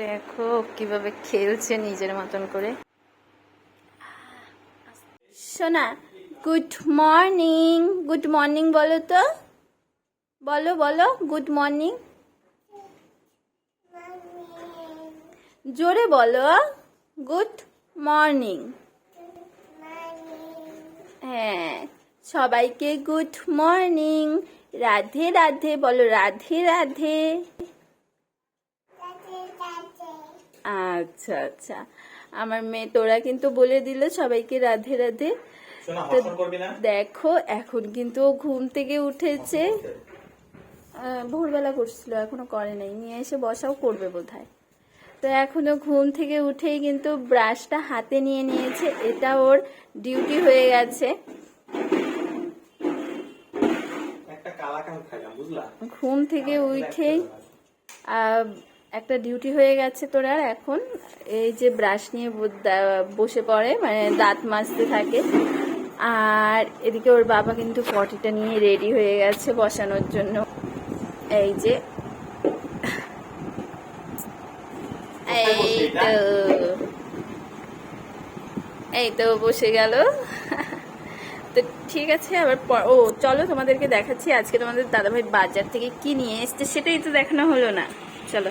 দেখো কীভাবে খেলছে নিজের মতন করে। সোনা গুড মর্নিং গুড মর্নিং বলো তো। বলো বলো গুড মর্নিং জোরে বলো গুড মর্নিং হ্যাঁ সবাইকে গুড মর্নিং রাধে রাধে, বলো, রাধে রাধে। আচ্ছা আচ্ছা। আমার মেয়ে তোরা কিন্তু বলে দিল সবাইকে রাধে রাধে। দেখো এখন কিন্তু ও ঘুম থেকে উঠেছে। ভোরবেলা করছিল এখনও করে নাই। নিয়ে এসে বসাও করবে বোধহয়। তো এখনও ঘুম থেকে উঠেই কিন্তু ব্রাশটা হাতে নিয়ে নিয়েছে। এটা ওর ডিউটি হয়ে গেছে। ঘুম থেকে উঠেই আহ, একটা ডিউটি হয়ে গেছে তোর আর এখন। এই যে ব্রাশ নিয়ে বসে পড়ে মানে দাঁত মাজতে থাকে। আর এদিকে ওর বাবা কিন্তু পটিটা নিয়ে রেডি হয়ে গেছে বসানোর জন্য। এই যে। এই তো। এই তো বসে গেল। তো ঠিক আছে আবার ও চলো তোমাদেরকে দেখাচ্ছি। আজকে তোমাদের দাদাভাই বাজার থেকে কি নিয়ে এসছে সেটাই তো দেখানো হলো না। চলো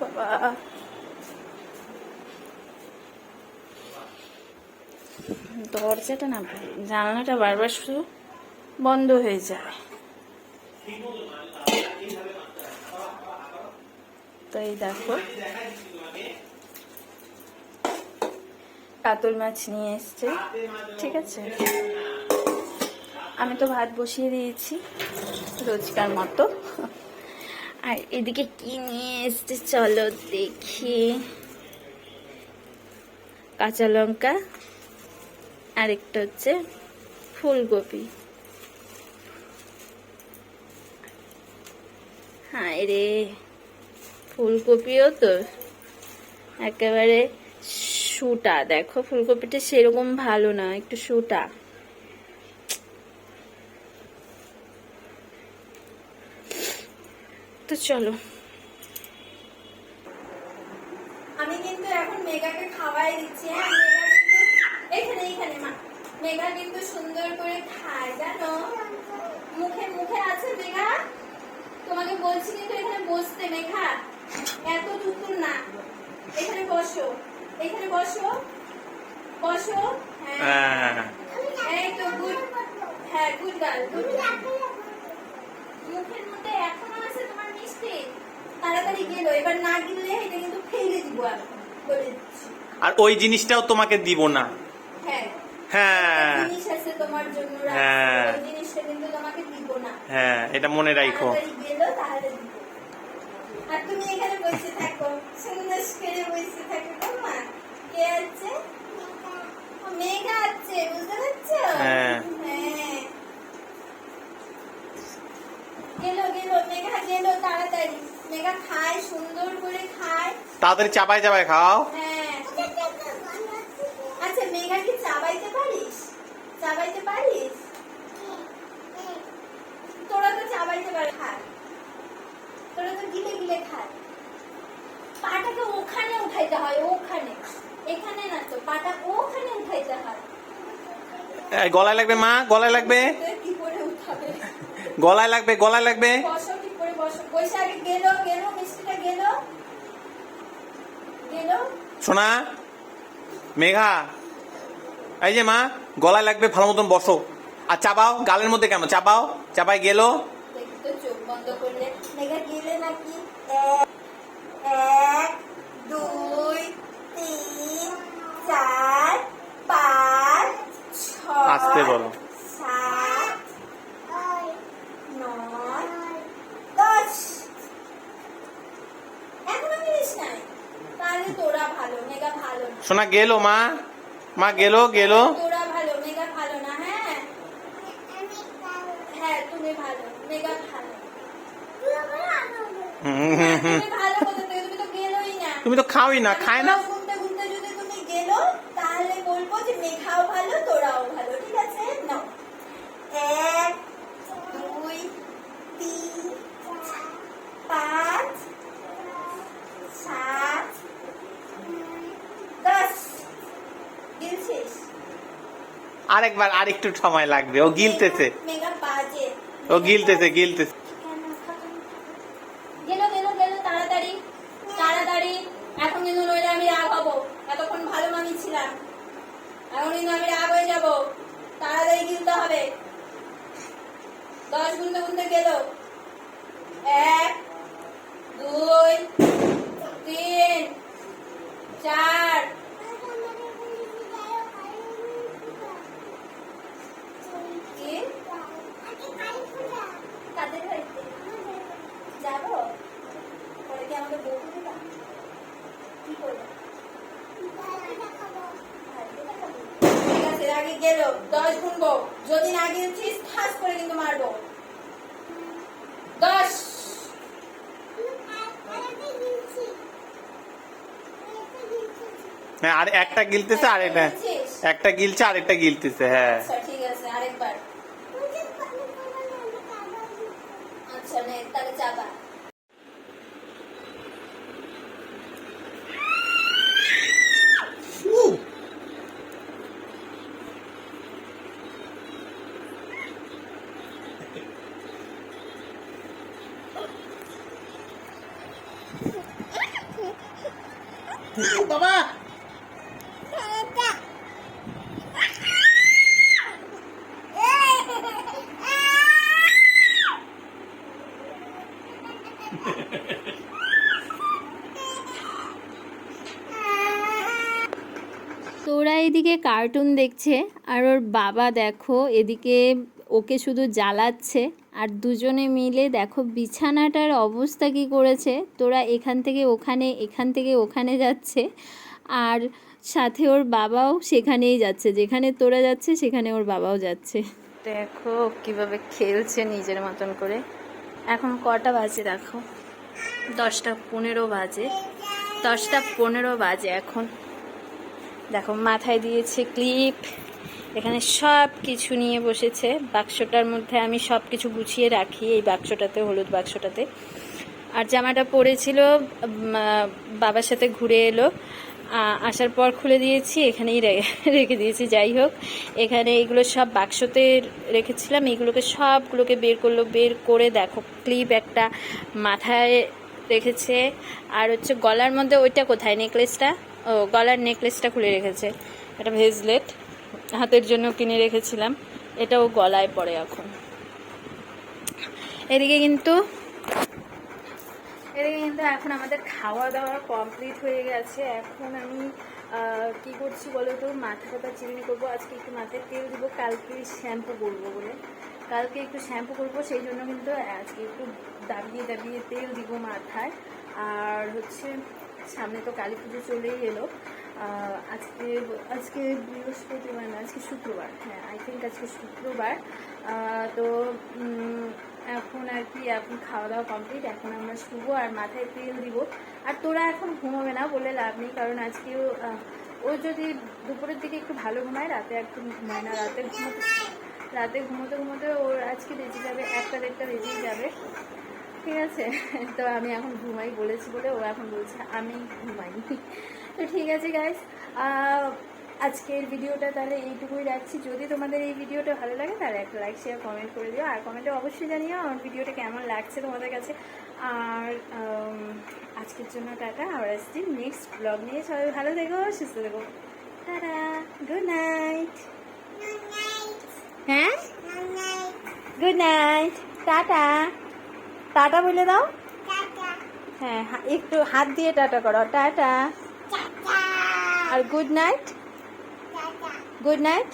বাবা দরজাটা না, জানলাটা বারবার শুধু বন্ধ হয়ে যায়। তো এই দেখো। কাতল মাছ নিয়ে এসছে, ঠিক আছে? আমি তো ভাত বসিয়ে দিয়েছি, রোজকার মতো। আর এদিকে কি নিয়ে এসছে, চলো দেখি। কাঁচা লঙ্কা আর একটা হচ্ছে ফুলকপি। হ্যাঁ রে, ফুলকপিও তো একেবারে শুটা দেখো ফুলকপিটা সেরকম ভালো না, একটু শুটা তো চলো। আমি কিন্তু এখন মেগাকে খাওয়াই দিচ্ছি হ্যাঁ? এখানে এখানে মা। মেগা কিন্তু সুন্দর করে খায় জানো? মুখে মুখে আছে মেগা তোমাকে বলছি কিন্তু এখানে বসতে মেঘা। এত দুপুর না। এখানে বসো। এখানে বসো। বসো। হ্যাঁ। হ্যাঁ। এই তো গুড। হ্যাঁ গুড গার্ল গুড। মুখের মধ্যে এখনও আছে তোমার মিষ্টি? তাড়াতাড়ি গেলো। এবার না গিললে এটা কিন্তু ফেলে দিব এখন বলে দিচ্ছি। আর ওই জিনিসটাও তোমাকে দিব না। হ্যাঁ। হ্যাঁ। হ্যাঁ। এটা মনে রাখো তাড়াতাড়ি গেলো তাহলে আর তুমি এখানে বসে থাকো। সুন্দর করে বসে থাকো মা কে আছে? মেঘা আছে বুঝতে পারছ? হ্যাঁ। গেলো গেলো মেঘা গেলো তাড়াতাড়ি। মেঘা খায় সুন্দর করে খায়। তাড়াতাড়ি চাপাই চাপাই খাও। হ্যাঁ মেঘা কি চাবাইতে পারিস? চাবাইতে পারিস? তোরা তো চাবাইতে খায়। তোরা তো গিলে গিলে খায়। পাটাকে ওখানে উঠাইতে হয় ওখানে। এখানে না তো পাটা ওখানে উঠাইতে হয়। গলায় লাগবে মা গলায় লাগবে। গলায় লাগবে গলায় লাগবে। শোনা মেঘা এই যে মা গলায় লাগবে ভালো মতন বসো। আর চাবাও গালের মধ্যে কেন? চাবাও চাপাই গেল। আসতে বলো। শোনা গেল মা। মা গেল গেল। তোরা ভালো না হ্যাঁ? হ্যাঁ তুমি ভালো মেঘা ভালো। হুম, হুম, হুম। তুমি ভালো তুমি তো গেলোই না। তুমি তো খাওই না খায় না? আরেকবার আরেকটু সময় লাগবে। ও গিলতেছে। ও গিলতেছে গিলতেছে। এখন কিন্তু আমি রাগ এতক্ষণ ভালো মামি ছিলাম। এখন কিন্তু আমি রাগ হয়ে যাব। তাড়াতাড়ি গিলতে হবে। দশ গুনতে গুনতে গেল। এক দুই তিন চার কি কাদের বাড়িতে যাব পরে কি আমাকে বউ দেবা কি করব ঠিক আছে আগে গেল দশ গুনবো। যদি না গিয়েছিস ঠাস করে কিন্তু মারবো। দশ। হ্যাঁ আর একটা গিলতেছে আর এটা গিলছিস? একটা গিলছে আর একটা গিলতেছে হ্যাঁ। আচ্ছা ঠিক আছে আরেকবার। আচ্ছা নে তাহলে চাপা। বাবা। তোরা এদিকে কার্টুন দেখছে আর ওর বাবা দেখো এদিকে ওকে শুধু জ্বালাচ্ছে। আর দুজনে মিলে দেখো বিছানাটার অবস্থা কি করেছে। তোরা এখান থেকে ওখানে, এখান থেকে ওখানে যাচ্ছে। আর সাথে ওর বাবাও সেখানেই যাচ্ছে। যেখানে তোরা যাচ্ছে, সেখানে ওর বাবাও যাচ্ছে। দেখো কীভাবে খেলছে নিজের মতন করে। এখন কটা বাজে দেখো? দশটা পনেরো বাজে। দশটা পনেরো বাজে এখন। দেখো মাথায় দিয়েছে ক্লিপ। এখানে সব কিছু নিয়ে বসেছে। বাক্সটার মধ্যে আমি সব কিছু গুছিয়ে রাখি এই বাক্সটাতে, হলুদ বাক্সটাতে। আর জামাটা পরেছিল বাবার সাথে ঘুরে এলো। আসার পর খুলে দিয়েছি, এখানেই রেখে দিয়েছি, যাই হোক। এখানে এগুলো সব বাক্সতে রেখেছিলাম। এগুলোকে সবগুলোকে বের করল, বের করে দেখো, ক্লিপ একটা মাথায় রেখেছে। আর হচ্ছে গলার মধ্যে ওইটা কোথায়? নেকলেসটা? ও, গলার নেকলেসটা খুলে রেখেছে। একটা ভেজলেট। হাতের জন্য কিনে রেখেছিলাম। এটাও গলায় পড়ে এখন। এদিকে কিন্তু এদিকে কিন্তু এখন আমাদের খাওয়া দাওয়া কমপ্লিট হয়ে গেছে। এখন আমি কি করছি বলো তো? মাথা কথা চিরুনি করব। আজকে একটু মাথায় তেল দিব। কালকে শ্যাম্পু করব বলে। কালকে একটু শ্যাম্পু করব। সেই জন্য কিন্তু আজকে একটু দাবিয়ে দাবিয়ে তেল দিব মাথায়। আর হচ্ছে সামনে তো কালী পুজো চলেই এলো। আজকে আজকে বৃহস্পতিবার না, আজকে শুক্রবার। হ্যাঁ আই থিঙ্ক আজকে শুক্রবার। তো এখন আর কি, এখন খাওয়া দাওয়া কমপ্লিট এখন আমরা শুভ আর মাথায় তেল দিব। আর তোরা এখন ঘুমাবে না বলে লাভ নেই, কারণ আজকেও ও যদি দুপুরের দিকে একটু ভালো ঘুমায়, রাতে একদম ঘুমায় না, রাতে ঘুমোতে রাতে ঘুমোতে ঘুমোতে ওর আজকে বেজে যাবে, একটা দেড়টা বেজেই যাবে। ঠিক আছে? তো আমি এখন ঘুমাই বলেছি বলে ও এখন বলছে, আমি ঘুমাই তো ঠিক আছে গাইস আজকের ভিডিওটা তাহলে এইটুকুই রাখছি। যদি তোমাদের এই ভিডিওটা ভালো লাগে তাহলে একটা লাইক শেয়ার কমেন্ট করে দিও। আর কমেন্টে অবশ্যই জানিও আমার ভিডিওটা কেমন লাগছে তোমাদের কাছে। আর আজকের জন্য টাটা। আবার আসছি নেক্সট ব্লগ নিয়ে। সবাই ভালো থেকো সুস্থ থেকো। টাটা। গুড নাইট হ্যাঁ? Good night tata. টাটা বলে দাও। হ্যাঁ একটু হাত দিয়ে টাটা করো। টাটা। আর গুড নাইট গুড নাইট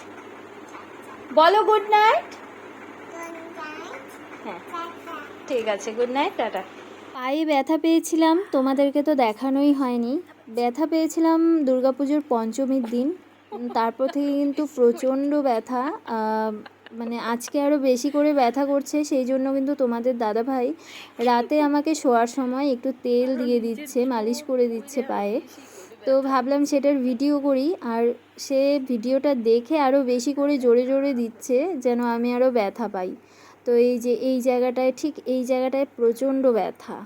বলো গুড নাইট হ্যাঁ। ঠিক আছে গুড নাইট টাটা। পায়ে ব্যথা পেয়েছিলাম, তোমাদেরকে তো দেখানোই হয়নি। ব্যথা পেয়েছিলাম দুর্গাপুজোর পঞ্চমীর দিন। তারপর থেকে কিন্তু প্রচণ্ড ব্যথা মানে আজকে আরও বেশি করে ব্যথা করছে, সেই জন্য কিন্তু তোমাদের দাদাভাই রাতে আমাকে শোয়ার সময় একটু তেল দিয়ে দিচ্ছে, মালিশ করে দিচ্ছে পায়ে। তো ভাবলাম সেটার ভিডিও করি, আর সে ভিডিওটা দেখে আরও বেশি করে জোরে জোরে দিচ্ছে যেন আমি আরও ব্যথা পাই। তো এই যে, এই জায়গাটায়, ঠিক এই জায়গাটায় প্রচণ্ড ব্যথা।